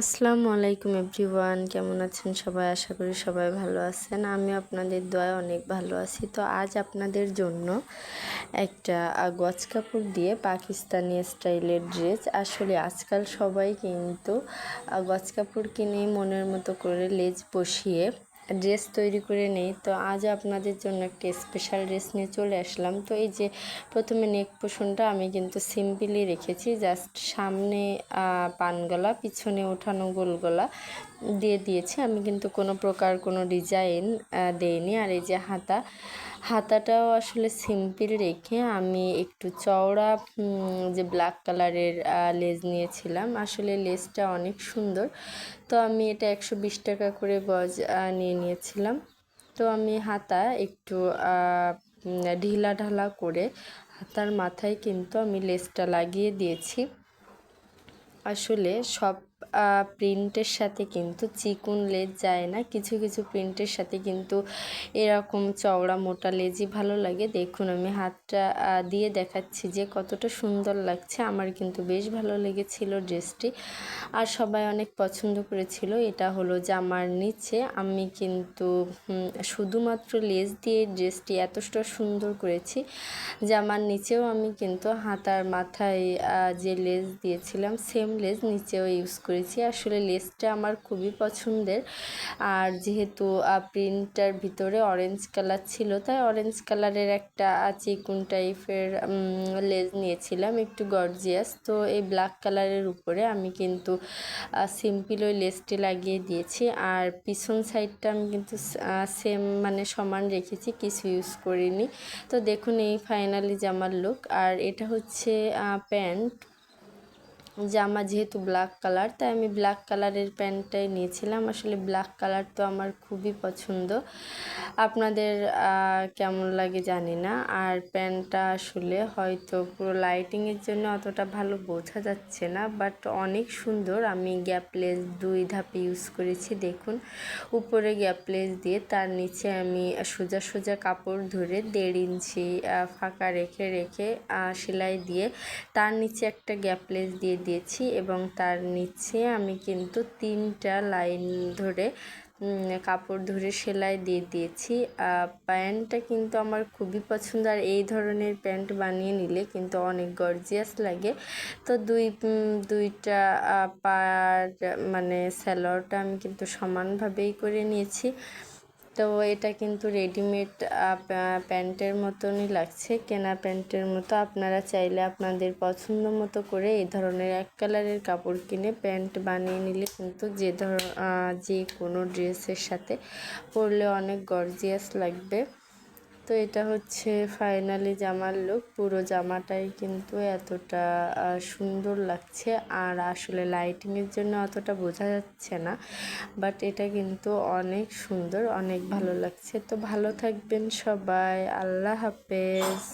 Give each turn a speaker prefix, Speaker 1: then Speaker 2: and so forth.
Speaker 1: আসসালামু আলাইকুম এভরিওয়ান, কেমন আছেন সবাই? আশা করি সবাই ভালো আছেন। আমি আপনাদের দয়া অনেক ভালো আছি। তো আজ আপনাদের জন্য একটা গজ কাপড় দিয়ে পাকিস্তানি স্টাইলের ড্রেস। আসলে আজকাল সবাই কিন্তু গজ কাপড় কিনে মনের মতো করে লেজ বসিয়ে ড্রেস তৈরি করে নেই। তো আজ আপনাদের জন্য একটা স্পেশাল ড্রেস নিয়ে চলে আসলাম। তো এই যে প্রথমে নেক পোষণটা আমি কিন্তু সিম্পলি রেখেছি। জাস্ট সামনে পানগলা, পিছনে ওঠানো গোলগলা দিয়ে দিয়েছি। আমি কিন্তু কোনো প্রকার কোনো ডিজাইন দেইনি। আর এই যে হাতা হাতাটাও আসলে সিম্পল রেখে আমি একটু চওড়া যে ব্ল্যাক কালারের লেজ নিয়েছিলাম। আসলে লেজটা অনেক সুন্দর। তো আমি এটা একশো বিশ টাকা করে গজ নিয়ে নিয়েছিলাম। তো আমি হাতা একটু ঢিলা ঢালা করে হাতার মাথায় কিন্তু আমি লেসটা লাগিয়ে দিয়েছি। আসলে সব প্রিন্টের সাথে কিন্তু চিকুন লেজ যায় না। কিছু কিছু প্রিন্টের সাথে কিন্তু এরকম চওড়া, মোটা লেজই ভালো লাগে। দেখুন, আমি হাতটা দিয়ে দেখাচ্ছি যে কতটা সুন্দর লাগছে। আমার কিন্তু বেশ ভালো লেগেছিল ড্রেসটি। আর সবাই অনেক পছন্দ করেছিল। এটা হলো জামার নিচে আমি কিন্তু শুধুমাত্র লেজ দিয়ে ড্রেসটি এতটা সুন্দর করেছি জামার নিচেও আমি কিন্তু হাতার মাথায় যে লেজ দিয়েছিলাম, সেম লেজ নিচেও ইউজ করেছি। করেছি। আসলে লেসটা আমার খুবই পছন্দের। আর যেহেতু প্রিন্টটার ভিতরে অরেঞ্জ কালার ছিল, তাই অরেঞ্জ কালারের একটা চিকুন টাইপের লেস নিয়েছিলাম, একটু গর্জিয়াস তো এই ব্ল্যাক কালারের উপরে আমি কিন্তু সিম্পল ওই লেসটি লাগিয়ে দিয়েছি। আর পিছন সাইডটা আমি কিন্তু সেম মানে সমান রেখেছি, কিছু ইউজ করিনি। তো দেখুন এই ফাইনালি জামার লুক আর এটা হচ্ছে প্যান্ট জামা যেহেতু ব্ল্যাক কালার তাই আমি ব্ল্যাক কালারের প্যান্টটাই নিয়েছিলাম। আসলে ব্ল্যাক কালার তো আমার খুবই পছন্দ। আপনাদের কেমন লাগে জানি না। আর প্যান্টটা আসলে হয়তো পুরো লাইটিংয়ের জন্য অতটা ভালো বোঝা যাচ্ছে না বাট অনেক সুন্দর। আমি গ্যাপলেস দুই ধাপে ইউজ করেছি, দেখুন। উপরে গ্যাপলেস দিয়ে তার নিচে আমি সোজা সোজা কাপড় ধরে দেড় ইঞ্চি ফাঁকা রেখে রেখে সেলাই দিয়ে তার নিচে একটা গ্যাপলেস দিয়ে দিয়েছি এবং তার নিচে আমি কিন্তু তিনটা লাইন ধরে কাপড় ধরে সেলাই দিয়ে দিয়েছি। প্যান্টটা কিন্তু আমার খুবই পছন্দ। আর এই ধরনের প্যান্ট বানিয়ে নিলে কিন্তু অনেক গর্জিয়াস লাগে। তো দুই দুইটা পার মানে স্যালোয়ারটা আমি কিন্তু সমানভাবেই করে নিয়েছি। তো এটা কিন্তু রেডিমেড প্যান্টের মতনই লাগছে। কেনা প্যান্টের মতো আপনারা চাইলে আপনাদের পছন্দ মতো করে এই ধরনের এক কালারের কাপড় কিনে প্যান্ট বানিয়ে নিলে কিন্তু যে ধর যে কোনো ড্রেসের সাথে পরলে অনেক গর্জিয়াস লাগবে। তো এটা হচ্ছে ফাইনালি জামার লুক পুরো জামাটাই কিন্তু এতটা সুন্দর লাগছে আর আসলে লাইটিংয়ের জন্য অতটা বোঝা যাচ্ছে না। বাট এটা কিন্তু অনেক সুন্দর, অনেক ভালো লাগছে। তো ভালো থাকবেন সবাই। আল্লাহ হাফেজ।